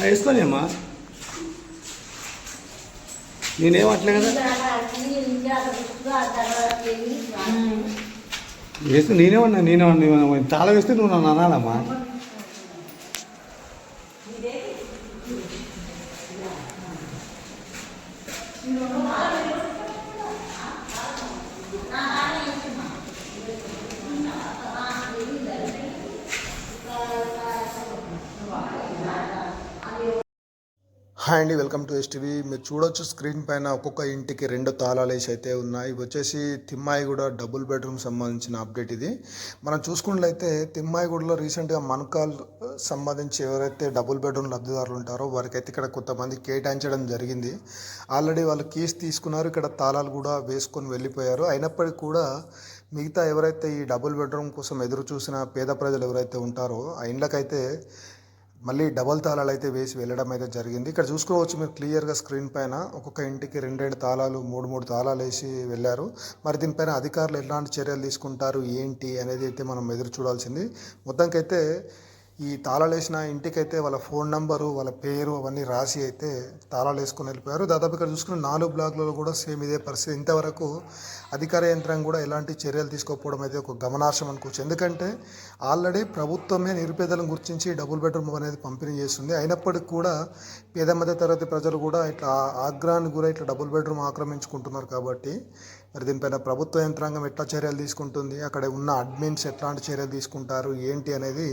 వేసుకొని అమ్మా. నేనేమట్లే కదా? వేస్తే నేనే ఉన్నా నేనే ఉన్నా తాళ వేస్తే నువ్వు నన్ను అనాలమ్మా. హాయ్ అండి వెల్కమ్ టు ఎస్టీవీ. మీరు చూడొచ్చు స్క్రీన్ పైన ఒక్కొక్క ఇంటికి రెండు తాళాలు వేసి అయితే ఉన్నాయి. ఇవి వచ్చేసి తిమ్మాయిగూడ డబుల్ బెడ్రూమ్ సంబంధించిన అప్డేట్ ఇది. మనం చూసుకున్నట్లయితే తిమ్మాయిగూడలో రీసెంట్గా మనకాల్ సంబంధించి ఎవరైతే డబుల్ బెడ్రూమ్ లబ్ధిదారులు ఉంటారో వారికైతే ఇక్కడ కొంతమంది కేటాయించడం జరిగింది. ఆల్రెడీ వాళ్ళు కీస్ తీసుకున్నారు ఇక్కడ తాళాలు కూడా వేసుకొని వెళ్ళిపోయారు. అయినప్పటికీ కూడా మిగతా ఎవరైతే ఈ డబుల్ బెడ్రూమ్ కోసం ఎదురు చూసిన పేద ప్రజలు ఎవరైతే ఉంటారో ఆ ఇండ్లకైతే మళ్ళీ డబల్ తాళాలు అయితే వేసి వెళ్ళడం అయితే జరిగింది. ఇక్కడ చూసుకోవచ్చు మీరు క్లియర్గా స్క్రీన్ పైన ఒక్కొక్క ఇంటికి రెండు రెండు తాళాలు మూడు మూడు తాళాలు వేసి వెళ్ళారు. మరి దీనిపైన అధికారులు ఎలాంటి చర్యలు తీసుకుంటారు ఏంటి అనేది అయితే మనం ఎదురు చూడాల్సింది. మొత్తానికైతే ఈ తాళాలు వేసిన ఇంటికైతే వాళ్ళ ఫోన్ నంబరు వాళ్ళ పేరు అవన్నీ రాసి అయితే తాళాలు వేసుకొని వెళ్ళిపోయారు. దాదాపు ఇక్కడ చూసుకున్న నాలుగు బ్లాక్లలో కూడా సేమ్ ఇదే పరిస్థితి. ఇంతవరకు అధికార యంత్రం కూడా ఎలాంటి చర్యలు తీసుకోకపోవడం అయితే ఒక గమనార్హం అనుకోవచ్చు. ఎందుకంటే ఆల్రెడీ ప్రభుత్వమే నిరుపేదలను గుర్తించి డబుల్ బెడ్రూమ్ అనేది పంపిణీ చేస్తుంది. అయినప్పటికీ కూడా పేద మధ్య తరగతి ప్రజలు కూడా ఇట్లా ఆగ్రహానికి కూడా ఇట్లా డబుల్ బెడ్రూమ్ ఆక్రమించుకుంటున్నారు కాబట్టి మరి దీనిపైన ప్రభుత్వ యంత్రాంగం ఎట్లా చర్యలు తీసుకుంటుంది అక్కడ ఉన్న అడ్మిన్స్ ఎట్లాంటి చర్యలు తీసుకుంటారు ఏంటి అనేది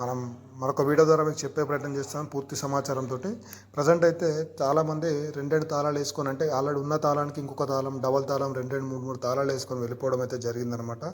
మనం మరొక వీడియో ద్వారా మీకు చెప్పే ప్రయత్నం చేస్తాం పూర్తి సమాచారంతో. ప్రజెంట్ అయితే చాలామంది రెండెండు తాళాలు వేసుకొని అంటే ఆల్రెడీ ఉన్న తాళానికి ఇంకొక తాళం డబల్ తాళం రెండు రెండు మూడు మూడు తాళాలు వేసుకొని వెళ్ళిపోవడం అయితే జరిగిందనమాట.